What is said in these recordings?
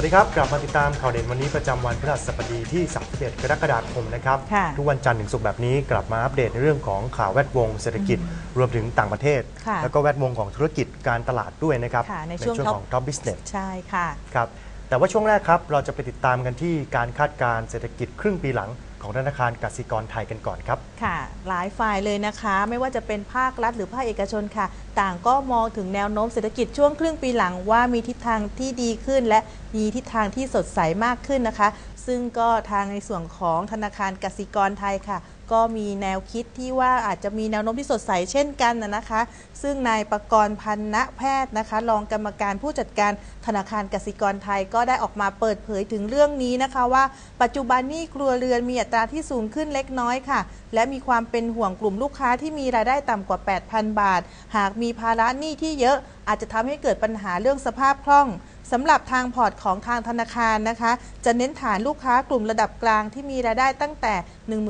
วัสดีครับ กลับมาติดตามข่าวเด่นวันนี้ประจำวันพฤหัสบดีที่ 31 กรกฎาคมนะครับค่ะทุกวันจันทร์ถึงศุกร์แบบนี้กลับมาอัปเดตในเรื่องของข่าวแวดวงเศรษฐกิจรวมถึงต่างประเทศค่ะแล้วก็แวดวงของธุรกิจการตลาดด้วยนะครับค่ะในช่วงของ Top Business ใช่ค่ะครับแต่ว่าช่วงแรกครับเราจะไปติดตามกันที่การคาดการณ์เศรษฐกิจครึ่งปีหลัง ของธนาคารกสิกรไทยกันก่อนครับ ค่ะ หลายฝ่ายเลยนะคะ ไม่ว่าจะเป็นภาครัฐหรือภาคเอกชนค่ะ ต่างก็มองถึงแนวโน้มเศรษฐกิจช่วงครึ่งปีหลังว่ามีทิศทางที่ดีขึ้น และมีทิศทางที่สดใสมากขึ้นนะคะ ซึ่งก็ทางในส่วนของธนาคารกสิกรไทยค่ะ ก็มีแนวคิดที่ว่าอาจจะมีแนวโน้มที่สดใสเช่นกันนะคะ ซึ่งนายประกรณ์พันณแพทย์นะคะ รองกรรมการผู้จัดการธนาคารกสิกรไทยก็ได้ออกมาเปิดเผยถึงเรื่องนี้นะคะว่าปัจจุบันนี้ครัวเรือนมีอัตราที่สูงขึ้นเล็กน้อยค่ะ และมีความเป็นห่วงกลุ่มลูกค้าที่มีรายได้ต่ำกว่า 8,000 บาท หากมีภาระหนี้ที่เยอะอาจจะทำให้เกิดปัญหาเรื่องสภาพคล่อง สำหรับทางพอร์ตของทางธนาคารนะคะ จะเน้นฐานลูกค้ากลุ่มระดับกลางที่มีรายได้ตั้งแต่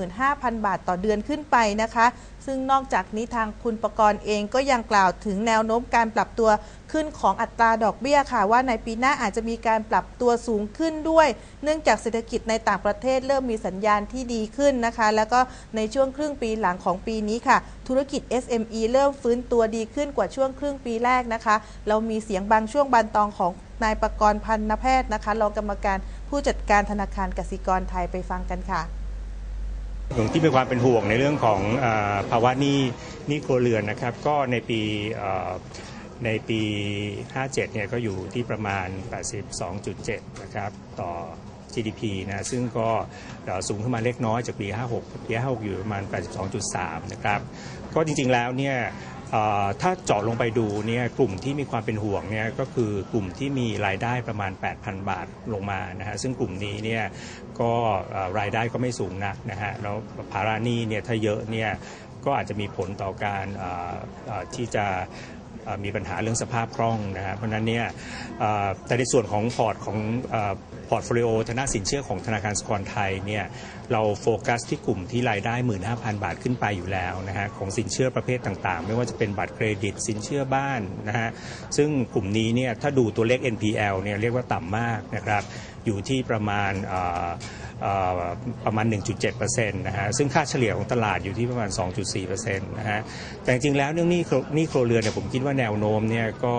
15,000 บาทต่อเดือนขึ้นไปนะคะ ซึ่งนอกจากนี้ทางคุณประกรณ์เองก็ยังกล่าวถึงแนวโน้มการปรับตัว ขึ้นของอัตราดอกเบี้ยค่ะ ว่าในปีหน้าอาจจะมีการปรับตัวสูงขึ้นด้วย เนื่องจากเศรษฐกิจในต่างประเทศเริ่มมีสัญญาณที่ดีขึ้นนะคะ แล้วก็ในช่วงครึ่งปีหลังของปีนี้ค่ะ ธุรกิจ SME เริ่มฟื้นตัวดีขึ้นกว่าช่วงครึ่งปีแรกนะคะ เรามีเสียงบางช่วงบานตองของนายประกรณ์พันนแพทย์นะคะรองกรรมการผู้จัดการธนาคารกสิกรไทยไปฟังกันค่ะหลวงที่มีความเป็นห่วงในเรื่องของอภาวะหนี้หนี้ครัวเรือนนะครับ ก็ในปี ในปี 57 เนี่ยก็อยู่ที่ประมาณ 82.7 นะครับต่อ GDP นะซึ่งก็สูงขึ้นมาเล็กน้อยจากปี 56 ปี 56 อยู่ประมาณ 82.3 นะครับก็จริงๆแล้วเนี่ยถ้าเจาะลงไปดูเนี่ยกลุ่มที่มีความเป็นห่วงเนี่ยก็คือกลุ่มที่มีรายได้ประมาณ 8,000 บาทลงมานะฮะซึ่งกลุ่มนี้เนี่ยก็รายได้ก็ไม่สูงนักนะฮะแล้วภาระหนี้เนี่ยถ้าเยอะเนี่ยก็อาจจะมีผลต่อการที่จะ มีปัญหาเรื่องสภาพคล่องนะครับเพราะนั้นเนี่ยแต่ในส่วนของพอร์ตของ พอร์ตโฟลิโอทางด้านสินเชื่อของธนาคารสกลไทยเนี่ยเราโฟกัสที่กลุ่มที่รายได้ 15,000 บาทขึ้นไปอยู่แล้วนะฮะของสินเชื่อประเภทต่างๆ ไม่ว่าจะเป็นบัตรเครดิตสินเชื่อบ้านนะฮะซึ่งกลุ่มนี้เนี่ยถ้าดูตัวเลข NPL เนี่ยเรียกว่าต่ำมากนะครับอยู่ที่ประมาณเอ่อเอ่อประมาณ 1.7%นะฮะ ซึ่งค่าเฉลี่ยของตลาดอยู่ที่ประมาณ 2.4%นะฮะ แต่จริงๆแล้วเรื่องนี้นี้โครเรือนเนี่ยผมคิดว่าแนวโน้มเนี่ยก็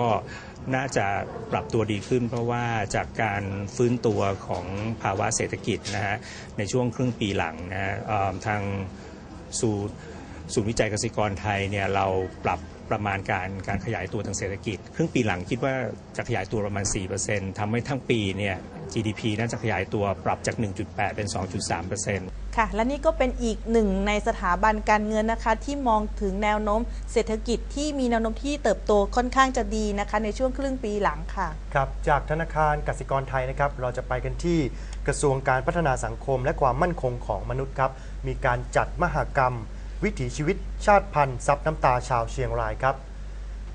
น่าจะปรับตัวดีขึ้น เพราะว่าจากการฟื้นตัวของภาวะเศรษฐกิจนะฮะในช่วงครึ่งปีหลังนะฮะทางศูนย์ศูนย์วิจัยเกษตรกรไทยเนี่ยเราปรับ ประมาณการการขยายตัวทางเศรษฐกิจ ครึ่งปีหลังคิดว่าจะขยายตัวประมาณ 4%ทำให้ทั้งปีเนี่ย GDP น่าจะขยายตัวปรับจาก 1.8 เป็น 2.3%ค่ะ และนี่ก็เป็นอีกหนึ่งในสถาบันการเงินนะคะ ที่มองถึงแนวโน้มเศรษฐกิจที่มีแนวโน้มที่เติบโตค่อนข้างจะดีนะคะ ในช่วงครึ่งปีหลังค่ะ ครับ จากธนาคารกสิกรไทยนะครับ เราจะไปกันที่กระทรวงการพัฒนาสังคม และความมั่นคงของมนุษย์ครับ มีการจัดมหกรรม วิถีชีวิตชาติพันธุ์ซับน้ำตาชาวเชียงรายครับ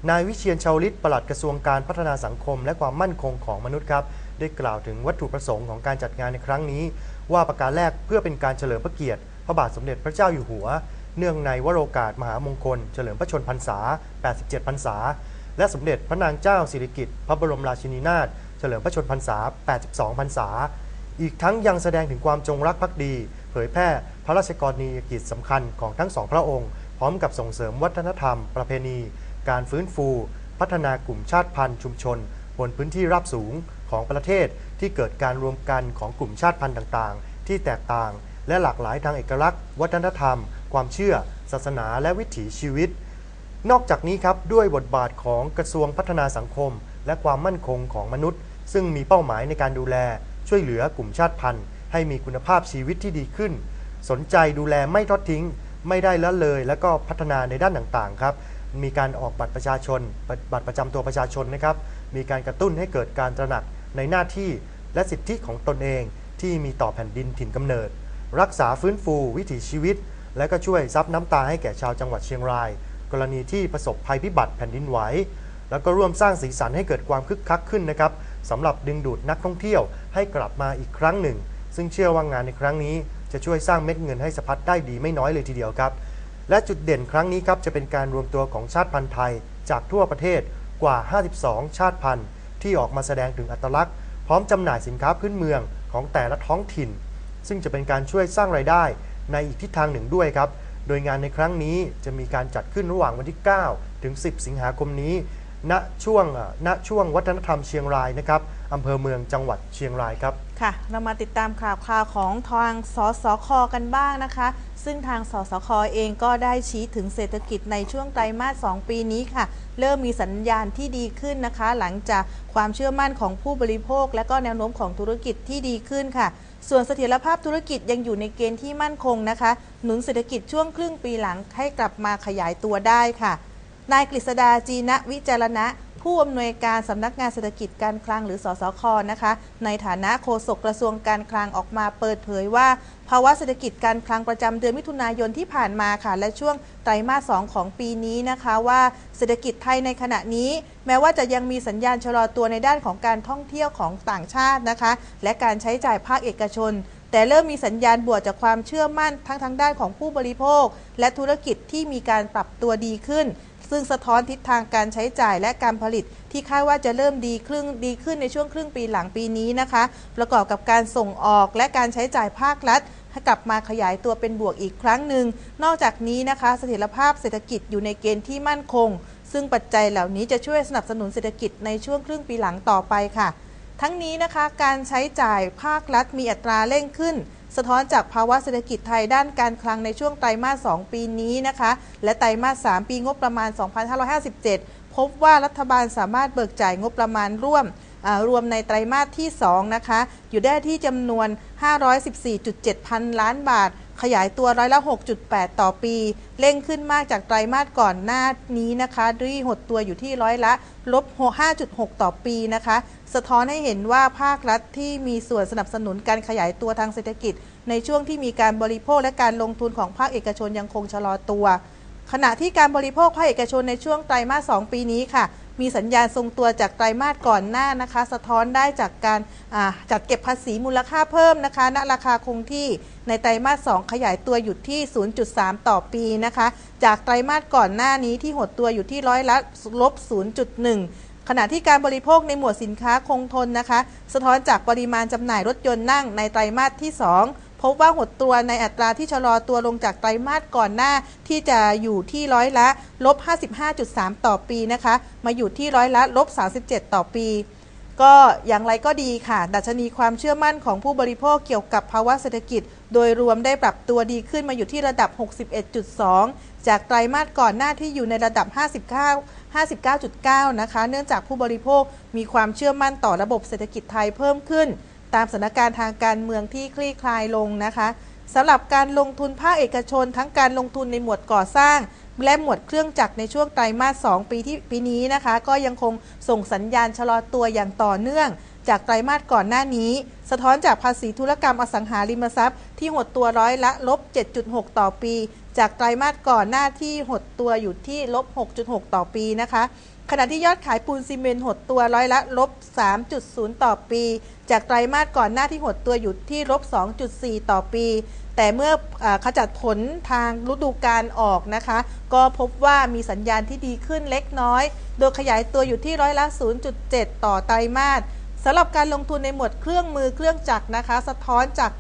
นายวิเชียนชาวลิตปลัดกระทรวงการพัฒนาสังคม และความมั่นคงของมนุษย์ครับ ได้กล่าวถึงวัตถุประสงค์ของการจัดงานในครั้งนี้ ว่าประการแรกเพื่อเป็นการเฉลิมพระเกียรติ พระบาทสมเด็จพระเจ้าอยู่หัว เนื่องในวโรกาสมหามงคล เฉลิมพระชนพรรษา 87 พรรษา และสมเด็จพระนางเจ้าสิริกิติ์พระบรมราชินีนาถ เฉลิมพระชนพรรษา 82 พรรษา อีกทั้งยังแสดงถึงความจงรักภักดี ผยแพร่พระราชกรณียกิจสำคัญของทั้งสองพระองค์ พร้อมกับส่งเสริมวัฒนธรรม ประเพณี การฟื้นฟู พัฒนากลุ่มชาติพันธุ์ชุมชน บนพื้นที่ราบสูงของประเทศที่เกิดการรวมกันของกลุ่มชาติพันธุ์ต่างๆ ที่แตกต่าง และหลากหลายทางเอกลักษณ์ วัฒนธรรม ความเชื่อ ศาสนา และวิถีชีวิต นอกจากนี้ครับด้วยบทบาทของกระทรวงพัฒนาสังคม และความมั่นคงของมนุษย์ ซึ่งมีเป้าหมายในการดูแล ช่วยเหลือกลุ่มชาติพันธุ์ ให้มีคุณภาพชีวิตที่ดีขึ้น สนใจดูแลไม่ทอดทิ้ง ไม่ได้ละเลย และก็พัฒนาในด้านต่างๆครับมีการออกบัตรประชาชน บัตรประจำตัวประชาชนนะครับ มีการกระตุ้นให้เกิดการตระหนักในหน้าที่และสิทธิของตนเองที่มีต่อแผ่นดินถิ่นกำเนิด รักษาฟื้นฟูวิถีชีวิต และก็ช่วยซับน้ำตาให้แก่ชาวจังหวัดเชียงราย กรณีที่ประสบภัยพิบัติแผ่นดินไหว แล้วก็ร่วมสร้างสีสันให้เกิดความคึกคักขึ้นนะครับสำหรับดึงดูดนักท่องเที่ยวให้กลับมาอีกครั้งหนึ่ง ซึ่งเชื่อว่างานในครั้งนี้จะช่วยสร้างเม็ดเงินให้สะพัดได้ดีไม่น้อยเลยทีเดียวครับ และจุดเด่นครั้งนี้ครับจะเป็นการรวมตัวของชาติพันธุ์ไทย จากทั่วประเทศกว่า 52 ชาติพันธุ์ ที่ออกมาแสดงถึงอัตลักษณ์พร้อมจำหน่ายสินค้าพื้นเมืองของแต่ละท้องถิ่น ซึ่งจะเป็นการช่วยสร้างรายได้ในอีกทิศทางหนึ่งด้วยครับ โดยงานในครั้งนี้จะมีการจัดขึ้นระหว่างวันที่ 9 ถึง 10 สิงหาคมนี้ ณ ช่วง ณ ช่วงวัฒนธรรมเชียงรายนะครับ อำเภอเมืองจังหวัดเชียงรายครับ ค่ะ เรามาติดตามข่าวคราวของทางสสคกันบ้างนะคะ ซึ่งทางสสคเองก็ได้ชี้ถึงเศรษฐกิจในช่วงไตรมาส 2 ปีนี้ค่ะ เริ่มมีสัญญาณที่ดีขึ้นนะคะ หลังจากความเชื่อมั่นของผู้บริโภค และก็แนวโน้มของธุรกิจที่ดีขึ้นค่ะ ส่วนเสถียรภาพธุรกิจยังอยู่ในเกณฑ์ที่มั่นคงนะคะ หนุนเศรษฐกิจช่วงครึ่งปีหลังให้กลับมาขยายตัวได้ค่ะ นายกฤษดาจีนะวิจารณะ ผู้อำนวยการสำนักงานเศรษฐกิจการคลังหรือสสคนะคะ ในฐานะโฆษกกระทรวงการคลังออกมาเปิดเผยว่า ภาวะเศรษฐกิจการคลังประจำเดือนมิถุนายนที่ผ่านมาค่ะ และช่วงไตรมาส 2 ของปีนี้นะคะว่าเศรษฐกิจไทยในขณะนี้ แม้ว่าจะยังมีสัญญาณชะลอตัวในด้านของการท่องเที่ยวของต่างชาตินะคะ และการใช้จ่ายภาคเอกชนแต่เริ่มมีสัญญาณบวกจากความเชื่อมั่นทั้งทางด้านของผู้บริโภค และธุรกิจที่มีการปรับตัวดีขึ้น ซึ่งสะท้อนทิศทางการใช้จ่ายและการผลิตที่คาดว่าจะเริ่มดีครึ่งดีขึ้นในช่วงครึ่งปีหลังปีนี้นะคะ ประกอบกับการส่งออกและการใช้จ่ายภาครัฐให้กลับมาขยายตัวเป็นบวกอีกครั้งหนึ่ง นอกจากนี้นะคะ เสถียรภาพเศรษฐกิจอยู่ในเกณฑ์ที่มั่นคง ซึ่งปัจจัยเหล่านี้จะช่วยสนับสนุนเศรษฐกิจในช่วงครึ่งปีหลังต่อไปค่ะ ทั้งนี้นะคะ การใช้จ่ายภาครัฐมีอัตราเร่งขึ้นสะท้อนจากภาวะเศรษฐกิจไทยด้านการคลังในช่วงไตรมาส 2 ปีนี้นะคะ และไตรมาส 3 ปีงบประมาณ 2557 พบว่ารัฐบาลสามารถเบิกจ่ายงบประมาณร่วมรวมในไตรมาสที่ 2 นะคะ อยู่ได้ที่จำนวน 514.7 พันล้านบาท ขยายตัวร้อยละ 6.8 ต่อปี เร่งขึ้นมากจากไตรมาสก่อนหน้านี้นะคะที่หดตัวอยู่ที่ร้อยละลบ5.6 ต่อปีนะคะ สะท้อนให้เห็นว่าภาครัฐที่มีส่วนสนับสนุนการขยายตัวทางเศรษฐกิจ ในช่วงที่มีการบริโภคและการลงทุนของภาคเอกชนยังคงชะลอตัว ขณะที่การบริโภคภาคเอกชนในช่วงไตรมาส 2 ปีนี้ค่ะ มีสัญญาณทรงตัวจากไตรมาสก่อนหน้านะคะ สะท้อนได้จากการจัดเก็บภาษีมูลค่าเพิ่มนะคะณราคาคงที่ในไตรมาส 2 ขยายตัวอยู่ที่ 0.3 ต่อปีนะคะ จากไตรมาสก่อนหน้านี้ที่หดตัวอยู่ที่ร้อยละลบ 0.1ขณะที่การบริโภคในหมวดสินค้าคงทนนะคะ สะท้อนจากปริมาณจำหน่ายรถยนต์นั่งในไตรมาสที่ 2 พบว่าหดตัวในอัตราที่ชะลอตัวลงจากไตรมาสก่อนหน้าที่จะอยู่ที่ร้อยละลบ 55.3 ต่อปีนะคะ มาอยู่ที่ร้อยละลบ 37 ต่อปี ก็อย่างไรก็ดีค่ะ ดัชนีความเชื่อมั่นของผู้บริโภคเกี่ยวกับภาวะเศรษฐกิจ โดยรวมได้ปรับตัวดีขึ้นมาอยู่ที่ระดับ 61.2 จากไตรมาสก่อนหน้าที่อยู่ในระดับ 59 59.9 นะคะ เนื่องจากผู้บริโภคมีความเชื่อมั่นต่อระบบเศรษฐกิจไทยเพิ่มขึ้น ตามสถานการณ์ทางการเมืองที่คลี่คลายลงนะคะสำหรับการลงทุนภาคเอกชน ทั้งการลงทุนในหมวดก่อสร้าง และหมวดเครื่องจักรในช่วงไตรมาส 2 ปีที่ปีนี้นะคะ ก็ยังคงส่งสัญญาณชะลอตัวอย่างต่อเนื่อง จากไตรมาสก่อนหน้านี้ สะท้อนจากภาษีธุรกรรมอสังหาริมทรัพย์ ที่หดตัวร้อยละลบ 7.6 ต่อปี จากไตรมาสก่อนหน้าที่หดตัวอยู่ที่ลบ 6.6 ต่อปีนะคะขณะที่ยอดขายปูนซีเมนต์หดตัวร้อยละลบ 3.0 ต่อปี จากไตรมาสก่อนหน้าที่หดตัวอยู่ที่ลบ 2.4 ต่อปี แต่เมื่ออขจัดผลทางฤดูกาลออกนะคะ ก็พบว่ามีสัญญาณที่ดีขึ้นเล็กน้อย โดยขยายตัวอยู่ที่ร้อยละ 0.7 ต่อไตรมาสสำหรับการลงทุนในหมวดเครื่องมือเครื่องจักรนะคะ สะท้อนจาก